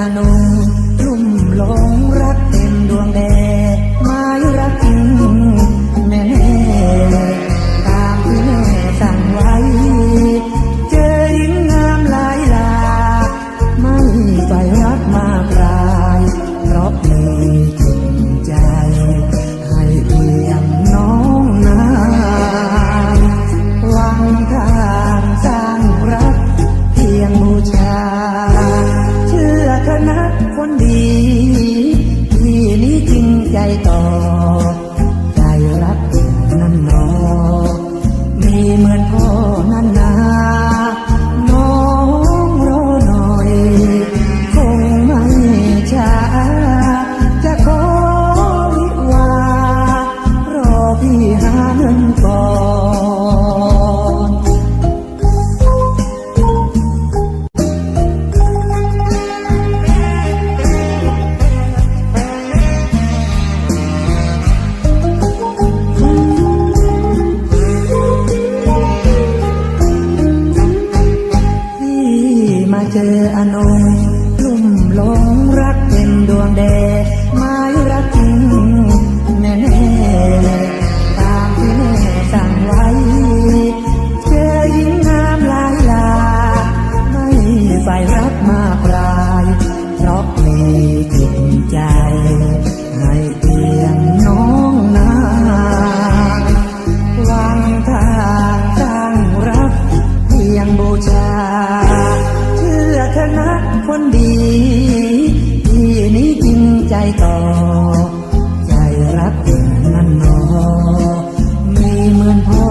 calor. มือนพ่อนั้นนาน้องรอหน่อย คงไม่ช้าจะขอวิวารอพี่หาเงินก่อนาเจออนงลุ่มหลงรักเป็นดวงแดดไม้รักจริงแน่แน่ตามที่แม่สั่งไว้ เจอหญิงงามหลายลา ไม่ใส่รักมากรายเพราะมีจิตใจ ให้เพียงน้องนาวางทางตั้งรักเพียงบูชา เธอนะคนดีที่นี้จริงใจต่อ ใจรักเธอนั่นนอไม่เหมือนพ่อ